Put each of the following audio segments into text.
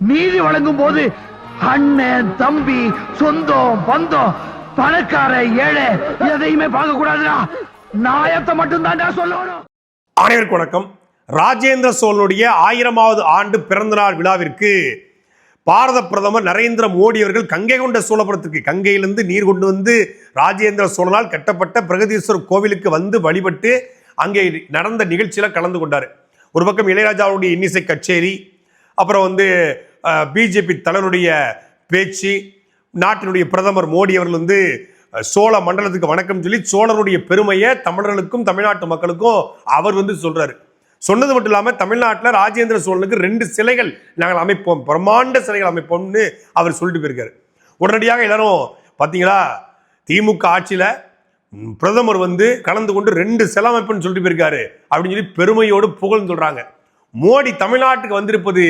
நீதி வழங்கும் போது அண்ணன் தம்பி சொந்தம் பந்தம் பணக்கார ஏழை எதையுமே பார்க்க கூடாதுடா நாயத்தை மட்டும் சொல்லணும். அனைவருக்கு வணக்கம். ராஜேந்திர சோழனுடைய ஆயிரமாவது ஆண்டு பிறந்தநாள் விழாவிற்கு பாரத பிரதமர் நரேந்திர மோடி அவர்கள் கங்கை கொண்ட சோழபுரத்திற்கு கங்கையிலிருந்து நீர் கொண்டு வந்து ராஜேந்திர சோழனால் கட்டப்பட்ட பிரகதீஸ்வரர் கோவிலுக்கு வந்து வழிபட்டு அங்கே நடந்த நிகழ்ச்சியில கலந்து கொண்டார். ஒரு பக்கம் இளையராஜாவுடைய இன்னிசை கச்சேரி அப்புறம் வந்து பிஜேபி தலைவருடைய பேச்சு நாட்டினுடைய பிரதமர் மோடி அவர்கள் வந்து சோழ மண்டலத்துக்கு வணக்கம் சொல்லி சோழருடைய பெருமையை தமிழர்களுக்கும் தமிழ்நாட்டு மக்களுக்கும் அவர் வந்து சொல்றாரு. சொன்னது மட்டும் இல்லாமல் தமிழ்நாட்டில் ராஜேந்திர சோழனுக்கு ரெண்டு சிலைகள் நாங்கள் அமைப்போம் பிரம்மாண்ட சிலைகள் அமைப்போம்னு அவர் சொல்லிட்டு போயிருக்காரு. உடனடியாக எல்லாரும் பார்த்தீங்களா திமுக ஆட்சியில் பிரதமர் வந்து கலந்து கொண்டு ரெண்டு சிலை அமைப்புன்னு சொல்லிட்டு போயிருக்காரு அப்படின்னு சொல்லி பெருமையோடு புகழ்ந்து சொல்றாங்க. மோடி தமிழ்நாட்டுக்கு வந்திருப்பது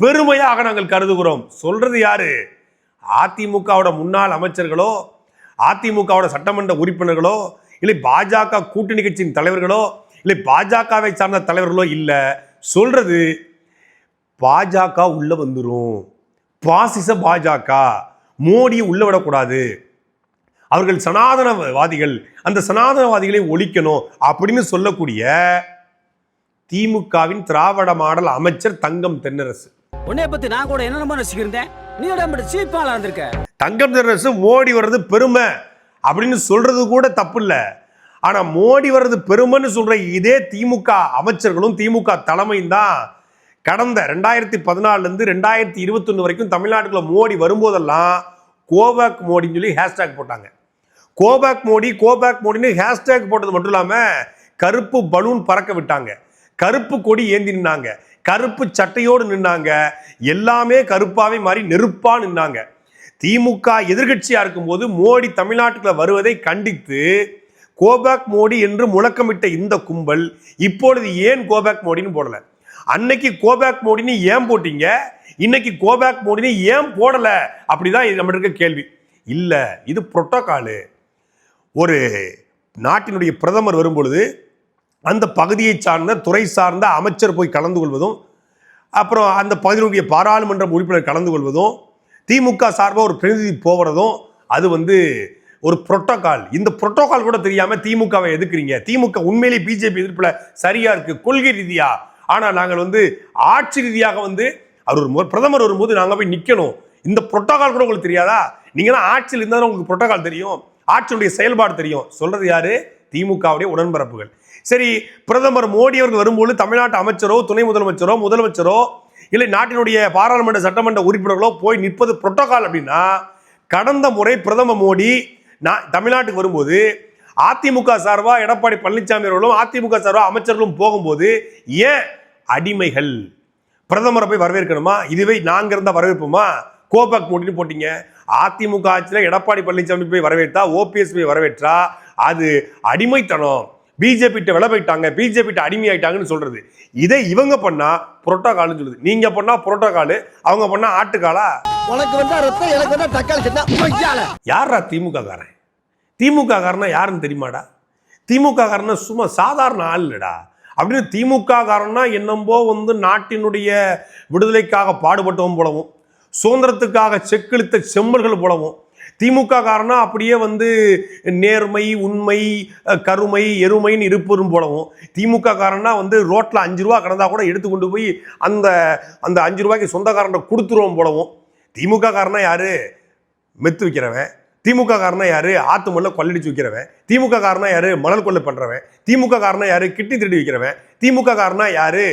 பெருமையாக நாங்கள் கருதுகிறோம். சொல்றது யாரு? அதிமுகவோட முன்னாள் அமைச்சர்களோ அதிமுகவோட சட்டமன்ற உறுப்பினர்களோ இல்லை பாஜக கூட்டணி கட்சியின் தலைவர்களோ இல்லை பாஜகவை சார்ந்த தலைவர்களோ இல்லை. சொல்றது பாஜக உள்ள வந்துடும் பாசிச பாஜக. மோடியை உள்ள விடக்கூடாது. அவர்கள் சனாதனவாதிகள் அந்த சனாதனவாதிகளை ஒழிக்கணும் அப்படின்னு சொல்லக்கூடிய திமுகவின் திராவிட மாடல் அமைச்சர் தங்கம் தென்னரசு. உன்னைய பத்தி நான் கூட என்ன ரசிக்கிறேன் நீ உடம்பு சீப்பாளா இருந்திருக்க? தங்கம் தென்னரசு மோடி வர்றது பெருமை அப்படின்னு சொல்றது கூட தப்பு இல்லை ஆனா மோடி வர்றது பெருமைன்னு சொல்ற இதே திமுக அமைச்சர்களும் திமுக தலைமையும் தான் கடந்த ரெண்டாயிரத்தி பதினாலுல இருந்து ரெண்டாயிரத்தி இருபத்தொன்னு வரைக்கும் தமிழ்நாட்டுக்குள்ள மோடி வரும்போதெல்லாம் கோபேக் மோடின்னு சொல்லி ஹேஷ்டேக் போட்டாங்க. Go back Modi go back மோடின்னு hashtag போட்டது மட்டும் இல்லாம கருப்பு பலூன் பறக்க விட்டாங்க. கருப்பு கொடி ஏந்தி நின்னாங்க. கருப்பு சட்டையோடு நின்னாங்க. எல்லாமே கருப்பாவே மாறி நெருப்பா நின்னாங்க. திமுக எதிர்கட்சியா இருக்கும்போது மோடி தமிழ்நாட்டுக்குள்ள வருவதை கண்டித்து கோபேக் மோடி என்று முழக்கமிட்ட இந்த கும்பல் இப்பொழுது ஏன் கோபேக் மோடின்னு போடல. அன்னைக்கு கோபேக் மோடின்னு ஏன் போட்டீங்க? இன்னைக்கு கோபேக் மோடின்னு ஏன் போடல? அப்படிதான் இது நம்ம இருக்க கேள்வி. இல்ல இது புரோட்டோகாலு. ஒரு நாட்டினுடைய பிரதமர் வரும்பொழுது அந்த பகுதியை சார்ந்த துறை சார்ந்த அமைச்சர் போய் கலந்து கொள்வதும் அப்புறம் அந்த பகுதியினுடைய பாராளுமன்ற உறுப்பினர் கலந்து கொள்வதும் திமுக சார்பாக ஒரு பிரதிநிதி போகிறதும் அது வந்து ஒரு புரோட்டோகால் இந்த புரோட்டோகால் கூட தெரியாம திமுகவை எதிர்க்கிறீங்க. திமுக உண்மையிலேயே பிஜேபி எதிர்ப்புல சரியா இருக்கு கொள்கை ரீதியா. ஆனா நாங்கள் வந்து ஆட்சி ரீதியாக வந்து அவர் ஒரு பிரதமர் வரும்போது நாங்க போய் நிக்கணும். இந்த புரோட்டோகால் கூட உங்களுக்கு தெரியாதா? நீங்க தான் ஆட்சியில் இருந்தாலும் உங்களுக்கு புரோட்டோகால் தெரியும். ஆட்சியுடைய செயல்பாடு தெரியும். சொல்றது யாரு? திமுகவுடைய உடன்பரப்புகள். சரி பிரதமர் மோடி அவர்கள் வரும்போது தமிழ்நாட்டு அமைச்சரோ துணை முதலமைச்சரோ முதலமைச்சரோ இல்லை நாட்டினுடைய பாராளுமன்ற சட்டமன்ற உறுப்பினர்களோ போய் நிற்பது புரோட்டோகால் அப்படின்னா கடந்த முறை பிரதமர் மோடி நான் தமிழ்நாட்டுக்கு வரும்போது அதிமுக சார்பா எடப்பாடி பழனிசாமி அவர்களும் அதிமுக சார்பா அமைச்சர்களும் போகும்போது ஏன் அடிமைகள்? பிரதமரை போய் வரவேற்கணுமா? இதுவே நாங்க இருந்தா வரவேற்போமா? கோபாக் மோடின்னு போட்டீங்க. அதிமுக ஆட்சியில் எடப்பாடி பழனிசாமி போய் வரவேற்றா? ஓபிஎஸ் போய் வரவேற்றா? அது அடிமைத்தனம். பிஜேபி விலை போயிட்டாங்க பிஜேபி அடிமையாயிட்டாங்கன்னு சொல்றது. இதை இவங்க பண்ணா புரோட்டோகால்னு சொல்லுது. நீங்க பண்ணா புரோட்டோகால் அவங்க பண்ணா ஆட்டுக்காலா? உனக்கு வந்தா ரத்தம் எனக்கு வந்தா தக்காளி பொய்யால. யாரா திமுக காரன் திமுக காரனா யாருன்னு தெரியுமாடா? திமுக காரனா சும்மா சாதாரண ஆள் இல்லடா. அப்படின்னு திமுக காரனா என்னம்போ வந்து நாட்டினுடைய விடுதலைக்காக பாடுபட்டவன் போலவும் சுதந்திரத்துக்காக செக்கிழுத்த செம்மல்கள் போலவும் திமுக காரனா அப்படியே வந்து நேர்மை உண்மை கருமை எருமைன்னு இருப்பதும் போலவும் திமுக காரனா வந்து ரோட்டில் அஞ்சு ரூபா கிடந்தா கூட எடுத்து கொண்டு போய் அந்த அந்த அஞ்சு ரூபாய்க்கு சொந்தக்காரன் கொடுத்துருவோம் போலவும் திமுக காரனா யாரு? மெத்து விற்கிறவன் திமுக காரனா யாரு? ஆத்து மண்ணில் கொள்ளடிச்சு விற்கிறவன் திமுக காரனா யாரு? மணல் கொள்ளை பண்றவன். திமுக காரனா யாரு? கிட்னி திருடி விற்கிறவன் திமுக காரனா யாரு?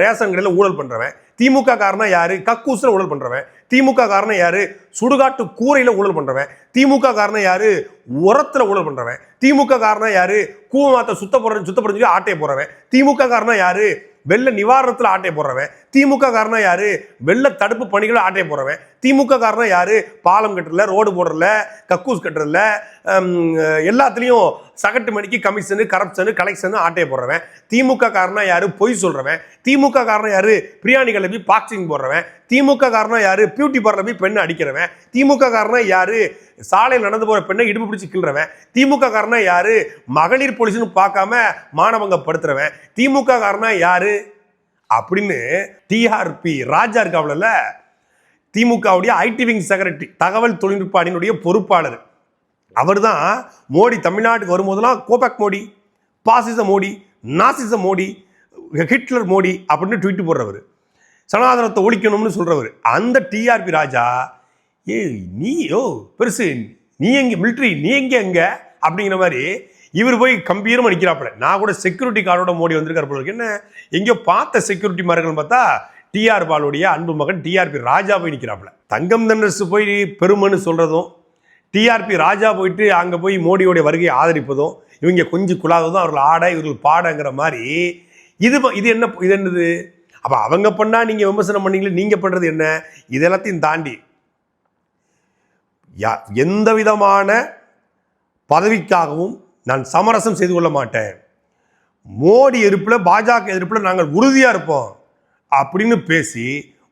ரேஷன் கடையில் ஊழல் பண்றவன். திமுக காரனா யாரு? கக்கூசில் ஊழல் பண்றவன். திமுக காரணம் யாரு? சுடுகாட்டு கூரையில ஊழல் பண்றவன். திமுக காரணம் யாரு? உரத்துல ஊழல் பண்றவன். திமுக காரணம் யாரு? கூவமாத்த சுத்த போடுற சுத்தப்படுத்தி சொல்லி ஆட்டையை போடுறவன். திமுக காரணம் யாரு? வெள்ள நிவாரணத்துல ஆட்டையை போடுறவன். திமுக காரணம் யாரு? வெள்ள தடுப்பு பணிகளை ஆட்டையை போடுறவன் திமுக காரணம் யாரு? பாலம் கட்டுறல ரோடு போடுறல கக்கூஸ் கட்டுறல எல்லாத்துலேயும் சகட்டு மணிக்கு கமிஷனு கரப்ஷனு கலெக்ஷனு ஆட்டையை போடுறவன் திமுக காரணம் யாரு? பொய் சொல்றவன். திமுக காரணம் யாரு? பிரியாணி கிளம்பி பாக்ஸிங் போடுறவன். திமுக காரணம் யாரு? பியூட்டி பார்லர் போய் பெண்ணை அடிக்கிறவன். திமுக காரணம் யாரு? சாலையில் நடந்து போற பெண்ணை இடுப்பு பிடிச்சி கிள்றவன். திமுக காரணம் யாரு? மகளிர் போலீஸ்னு பார்க்காம மானவங்கப்படுத்துறவன் திமுக காரணம் யாரு? அப்படின்னு டிஆர்பி ராஜா இருக்காப்ல திமுகவுடைய ஐடி விங் செக்ரட்டரி தகவல் தொழில்நுட்ப அணியினுடைய பொறுப்பாளர். அவர்தான் மோடி தமிழ்நாட்டுக்கு வரும்போதெல்லாம் கோபேக் மோடி பாசிச மோடி நாசிச மோடி ஹிட்லர் மோடி அப்படின்னு ட்வீட் போடுறவர். சனாதனத்தை ஒழிக்கணும்னு சொல்கிறவர் அந்த டிஆர்பி ராஜா ஏய் நீ ஓ பெருசு நீ எங்கே மிலிட்ரி நீ எங்கே எங்கே? அப்படிங்கிற மாதிரி இவர் போய் கம்பீரமா நிற்கிறாப்புல நான் கூட செக்யூரிட்டி கார்டோட மோடி வந்திருக்காரு போல என்ன? எங்கேயோ பார்த்த செக்யூரிட்டி மார்கள் பார்த்தா டிஆர் பாலுடைய அன்பு மகன் டிஆர்பி ராஜா போய் நிற்கிறாப்புல தங்கம் தண்டரசு போய் பெருமைன்னு சொல்கிறதும் டிஆர்பி ராஜா போயிட்டு அங்கே போய் மோடியோடைய வருகையை ஆதரிப்பதும் இவங்க கொஞ்சம் குழாததும் அவர்கள் ஆட இவர்கள் பாடங்கிற மாதிரி இது இது என்ன இது என்னது? அப்போ அவங்க பண்ணால் நீங்கள் விமர்சனம் பண்ணீங்களே நீங்கள் பண்ணுறது என்ன? இது எல்லாத்தையும் தாண்டி யா எந்த விதமான பதவிக்காகவும் நான் சமரசம் செய்து கொள்ள மாட்டேன். மோடி எதிர்ப்பில் பாஜக எதிர்ப்பில் நாங்கள் உறுதியாக இருப்போம் அப்படின்னு பேசி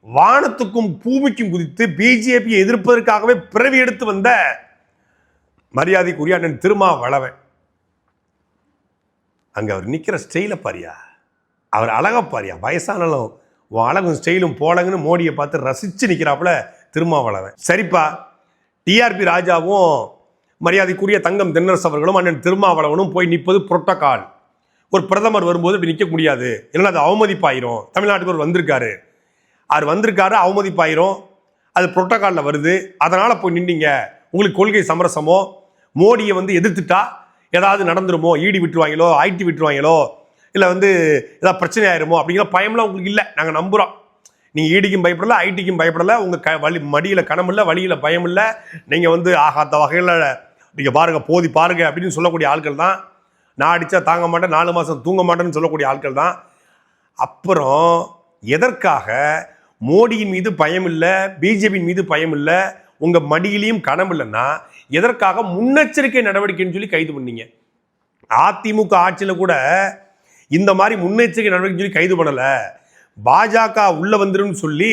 வானத்துக்கும் பூமிக்கும் குதித்து பிஜேபியை எதிர்ப்பதற்காகவே பிறவி எடுத்து வந்த மரியாதைக்குரிய அண்ணன் திருமாவளவன். அங்கே அவர் நிற்கிற ஸ்டைலை பாரியா? அவர் அழகா பாரியா? வயசானாலும் உன் அழகும் ஸ்டைலும் போலங்கன்னு மோடியை பார்த்து ரசித்து நிற்கிறாப்புல திருமாவளவன். சரிப்பா டிஆர்பி ராஜாவும் மரியாதைக்குரிய தங்கம் தென்னரசு அவர்களும் அண்ணன் திருமாவளவனும் போய் நிற்பது புரோட்டோகால் ஒரு பிரதமர் வரும்போது இப்படி நிற்க முடியாது. இல்லைன்னா அது அவமதிப்பாயிரும். தமிழ்நாட்டுக்கு ஒரு வந்திருக்காரு. அவர் வந்திருக்காரு அவமதிப்பாயிரும். அது புரோட்டோகாலில் வருது. அதனால் போய் நின்னீங்க. உங்களுக்கு கொள்கை சமரசமோ? மோடியை வந்து எதிர்த்துட்டா ஏதாவது நடந்துருமோ? ஈடி விட்டுருவாங்களோ? ஐடி விட்டுருவாங்களோ? இல்லை வந்து ஏதாவது பிரச்சனை ஆயிருமோ? அப்படிங்கிற பயம்லாம் உங்களுக்கு இல்லை. நாங்கள் நம்புகிறோம் நீங்கள் ஈடிக்கும் பயப்படலை ஐடிக்கும் பயப்படலை. உங்கள் க வழி மடியில் கணம் இல்லை வழியில் பயம் இல்லை நீங்கள் வந்து ஆகாத வகையில் நீங்கள் பாருங்கள் போதி பாருங்க அப்படின்னு சொல்லக்கூடிய ஆட்கள் தான். நான் அடித்தா தாங்க மாட்டேன் நாலு மாதம் தூங்க மாட்டேன்னு சொல்லக்கூடிய ஆட்கள் தான். அப்புறம் எதற்காக மோடியின் மீது பயம் இல்லை பிஜேபியின் மீது பயம் இல்லை உங்கள் மடியிலையும் கணம் இல்லைன்னா எதற்காக முன்னெச்சரிக்கை நடவடிக்கைன்னு சொல்லி கைது பண்ணீங்க? அதிமுக ஆட்சியில் கூட இந்த மாதிரி முன்னெச்சரிக்கை நடவடிக்கைன்னு சொல்லி கைது பண்ணலை. பாஜக உள்ளே வந்துருன்னு சொல்லி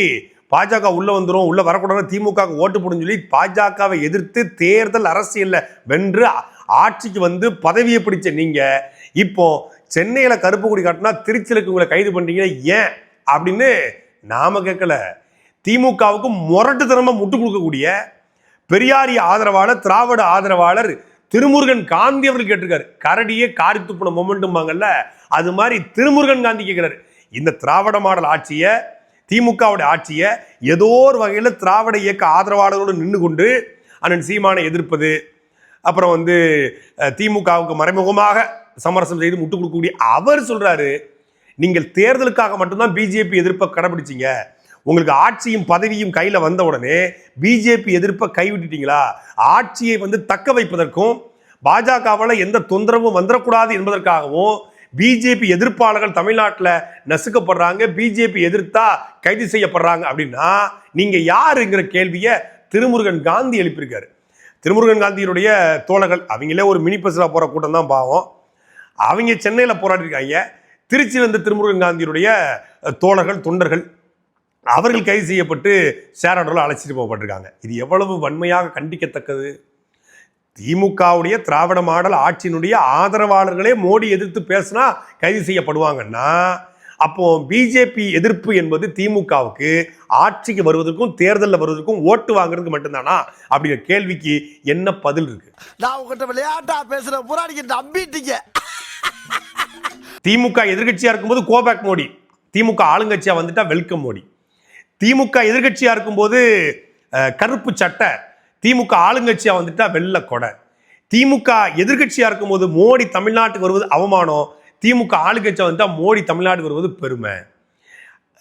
பாஜக உள்ள வந்துடும் உள்ள வரக்கூடாது திமுக ஓட்டு போடுன்னு சொல்லி பாஜகவை எதிர்த்து தேர்தல் அரசியல்ல வென்று ஆட்சிக்கு வந்து பதவியை பிடிச்ச நீங்க இப்போ சென்னையில கருப்பு கொடி காட்டினா திருச்சியிலுக்கு உங்களை கைது பண்றீங்க ஏன்? அப்படின்னு நாம கேட்கல. திமுகவுக்கு முரட்டுத்தனமா முட்டு கொடுக்கக்கூடிய பெரியாரிய ஆதரவாளர் திராவிட ஆதரவாளர் திருமுருகன் காந்தி அவர்கள் கேட்டிருக்காரு. கரடியே காரி துப்புன மொமெண்ட்டும்பாங்கல்ல அது மாதிரி திருமுருகன் காந்தி கேட்கிறாரு. இந்த திராவிட மாடல் ஆட்சியை திமுகவுடைய ஆட்சியை ஏதோ ஒரு வகையில் திராவிட இயக்க ஆதரவாளர்களோடு நின்று கொண்டு அண்ணன் சீமானை எதிர்ப்பது அப்புறம் வந்து திமுகவுக்கு மறைமுகமாக சமரசம் செய்து முட்டுக் கொடுக்கக்கூடிய அவர் சொல்றாரு நீங்கள் தேர்தலுக்காக மட்டும்தான் பிஜேபி எதிர்ப்பை கடைபிடிச்சிங்க. உங்களுக்கு ஆட்சியும் பதவியும் கையில் வந்த உடனே பிஜேபி எதிர்ப்பை கைவிட்டுட்டீங்களா? ஆட்சியை வந்து தக்க வைப்பதற்கும் பாஜகவால் எந்த தொந்தரவும் வந்துடக்கூடாது என்பதற்காகவும் பிஜேபி எதிர்ப்பாளர்கள் தமிழ்நாட்டில் நசுக்கப்படுறாங்க பிஜேபி எதிர்த்தா கைது செய்யப்படுறாங்க அப்படின்னா நீங்கள் யாருங்கிற கேள்வியை திருமுருகன் காந்தி எழுப்பியிருக்காரு. திருமுருகன் காந்தியினுடைய தோழர்கள் அவங்களே ஒரு மினி பஸ்ஸில் போகிற கூட்டம் தான் பாவம். அவங்க சென்னையில் போராடிருக்காங்க திருச்சியில் இருந்த திருமுருகன் காந்தியினுடைய தோழர்கள் தொண்டர்கள் அவர்கள் கைது செய்யப்பட்டு சேராடரில் அழைச்சிட்டு போகப்பட்டிருக்காங்க. இது எவ்வளவு வன்மையாக கண்டிக்கத்தக்கது? திமுகவுடைய திராவிட மாடல் ஆட்சியினுடைய ஆதரவாளர்களே மோடி எதிர்த்து பேசினா கைது செய்யப்படுவாங்கன்னா அப்போ பிஜேபி எதிர்ப்பு என்பது திமுகவுக்கு ஆட்சிக்கு வருவதற்கும் தேர்தலில் வருவதற்கும் ஓட்டு வாங்குறதுக்கு மட்டும்தானா? அப்படிங்கிற கேள்விக்கு என்ன பதில் இருக்கு? நான் உங்ககிட்ட விளையாட்டா பேசுற புறாடிக்கு நம்பிட்டீங்க திமுக எதிர்க்கட்சியா இருக்கும்போது கோபேக் மோடி திமுக ஆளுங்கட்சியா வந்துட்டா வெல்கம் மோடி. திமுக எதிர்க்கட்சியா இருக்கும்போது கருப்பு சட்டை திமுக ஆளுங்கட்சியாக வந்துட்டா வெள்ள கொடை. திமுக எதிர்கட்சியாக இருக்கும்போது மோடி தமிழ்நாட்டுக்கு வருவது அவமானம். திமுக ஆளுங்கட்சியாக வந்துட்டா மோடி தமிழ்நாட்டுக்கு வருவது பெருமை.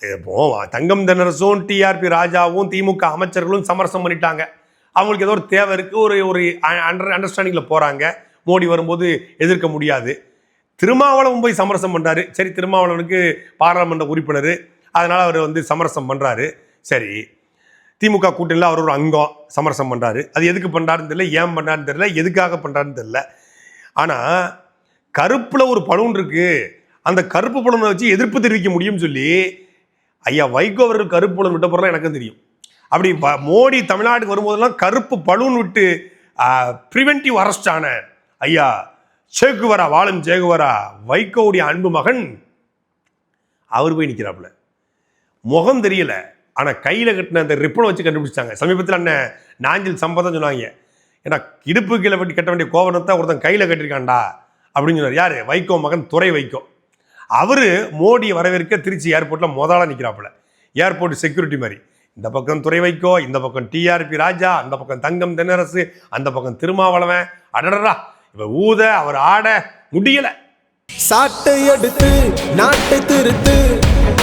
இப்போ தங்கம் தென்னரசும் டிஆர்பி ராஜாவும் திமுக அமைச்சர்களும் சமரசம் பண்ணிட்டாங்க. அவங்களுக்கு ஏதோ ஒரு தேவை இருக்குது ஒரு ஒரு அண்டர் அண்டர்ஸ்டாண்டிங்கில் போகிறாங்க மோடி வரும்போது எதிர்க்க முடியாது. திருமாவளவன் போய் சமரசம் பண்ணுறாரு சரி திருமாவளவனுக்கு பாராளுமன்ற உறுப்பினர். அதனால் அவர் வந்து சமரசம் பண்ணுறாரு சரி திமுக கூட்டணியில் அவர் ஒரு அங்கம் சமரசம் பண்ணுறாரு அது எதுக்கு பண்ணுறாருன்னு தெரியல ஏன் பண்ணுறாருன்னு தெரியல எதுக்காக பண்ணுறாருன்னு தெரியல. ஆனால் கருப்பில் ஒரு பலூன் இருக்கு. அந்த கருப்பு பலூனை வச்சு எதிர்ப்பு தெரிவிக்க முடியும்னு சொல்லி ஐயா வைகோ அவர்கள் கருப்பு பலூன் விட்ட பிறகு எனக்கும் தெரியும். அப்படி மோடி தமிழ்நாட்டுக்கு வரும்போதெல்லாம் கருப்பு பலூன் விட்டு ப்ரிவென்டிவ் அரெஸ்ட் ஆன ஐயா சேகுவரா வாழும் சேகுவரா வைகோவுடைய அன்பு மகன் அவர் போய் நிற்கிறாப்புல முகம் தெரியலை. ஆனால் கையில் கட்டின அந்த ரிப்பனை வச்சு கண்டுபிடிச்சாங்க சமீபத்தில் அண்ணன் நாஞ்சில் சம்பதம் சொன்னாங்க. ஏன்னா இடுப்பு கீழே வெட்டி கட்ட வேண்டிய கோவணத்தை ஒருத்தன் கையில் கட்டிருக்கான்டா அப்படின்னு சொன்னார். யார்? வைகோ மகன் துறை வைகோ. அவர் மோடியை வரவேற்க திருச்சி ஏர்போர்ட்டில் மொதலாக நிற்கிறாப்புல ஏர்போர்ட் செக்யூரிட்டி மாதிரி. இந்த பக்கம் துறை வைக்கோ இந்த பக்கம் டிஆர்பி ராஜா அந்த பக்கம் தங்கம் தென்னரசு அந்த பக்கம் திருமாவளவன். அடடரா இவ ஊத அவர் ஆட முடியலை. சாட்டை எடுத்து நாட்டை திருத்து.